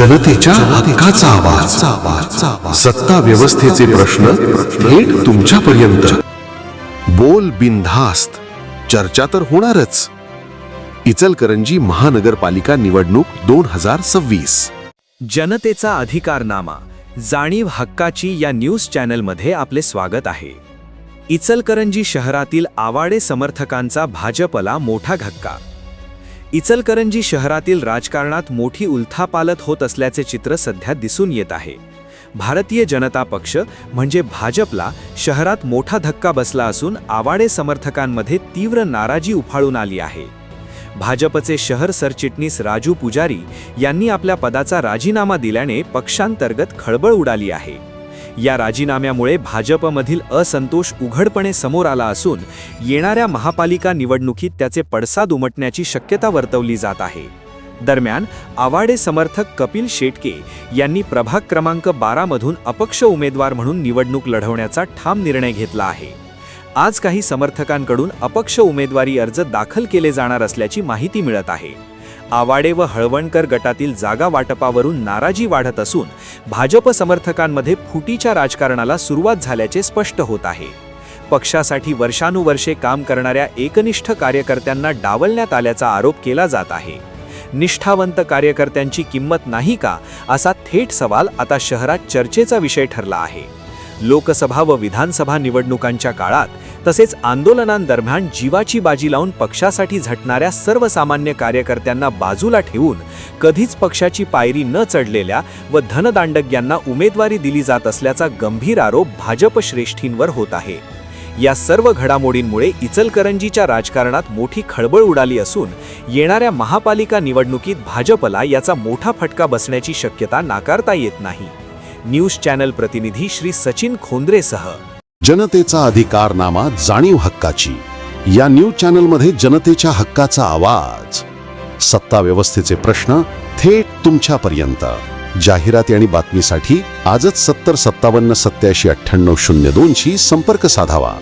जनतेच्या हक्काचा आवाज. सत्ता व्यवस्थेचे प्रश्न थेट तुमच्यापर्यंत. बोल बिनधास्त. चर्चा तर होणारच. इचलकरंजी महानगरपालिका निवडणूक दोन हजार सव्वीस. जनतेचा अधिकारनामा जाणीव हक्काची या न्यूज चॅनलमध्ये आपले स्वागत आहे. इचलकरंजी शहरातील आवाडे समर्थकांचा भाजपला मोठा धक्का. इचलकरंजी शहरातील राजकारणात मोठी उलथापालत होत असल्याचे चित्र सध्या दिसून येत आहे. भारतीय जनता पक्ष म्हणजे भाजपला शहरात मोठा धक्का बसला असून आवाडे समर्थकांमध्ये तीव्र नाराजी उफाळून आली आहे. भाजपचे शहर सरचिटणीस राजू पुजारी यांनी आपल्या पदाचा राजीनामा दिल्याने पक्षांतर्गत खळबळ उडाली आहे. या राजीनाम्यामुळे भाजपमधील असंतोष उघडपणे समोर आला असून येणाऱ्या महापालिका निवडणुकीत त्याचे पडसाद उमटण्याची शक्यता वर्तवली जात आहे. दरम्यान आवाडे समर्थक कपिल शेटके यांनी प्रभाग क्रमांक बारामधून अपक्ष उमेदवार म्हणून निवडणूक लढवण्याचा ठाम निर्णय घेतला आहे. आज काही समर्थकांकडून अपक्ष उमेदवारी अर्ज दाखल केले जाणार असल्याची माहिती मिळत आहे. आवाडे व हळवणकर गटातील जागा वाटपावरून नाराजी वाढत असून भाजप समर्थकांमध्ये फुटीच्या राजकारणाला सुरुवात झाल्याचे स्पष्ट होत आहे. पक्षासाठी वर्षानुवर्षे काम करणाऱ्या एकनिष्ठ कार्यकर्त्यांना डावलण्यात आल्याचा आरोप केला जात आहे. निष्ठावंत कार्यकर्त्यांची किंमत नाही का असा थेट सवाल आता शहरात चर्चेचा विषय ठरला आहे. लोकसभा व विधानसभा निवडणुकांच्या काळात तसेच आंदोलनांदरम्यान जीवाची बाजी लावून पक्षासाठी झटणाऱ्या सर्वसामान्य कार्यकर्त्यांना बाजूला ठेवून कधीच पक्षाची पायरी न चढलेल्या व धनदांडग्यांना उमेदवारी दिली जात असल्याचा गंभीर आरोप भाजप श्रेष्ठींवर होत आहे. या सर्व घडामोडींमुळे इचलकरंजीच्या राजकारणात मोठी खळबळ उडाली असून येणाऱ्या महापालिका निवडणुकीत भाजपला याचा मोठा फटका बसण्याची शक्यता नाकारता येत नाही. न्यूज चॅनल प्रतिनिधी श्री सचिन खोंद्रेसह जनतेचा अधिकारनामा जाणीव हक्काची. या न्यूज चॅनलमध्ये जनतेच्या हक्काचा आवाज. सत्ता व्यवस्थेचे प्रश्न थेट तुमच्यापर्यंत. जाहिराती आणि बातमीसाठी आजच सत्तर सत्तावन्न सत्याऐंशी अठ्ठ्याण्णव शून्य दोनशी संपर्क साधावा.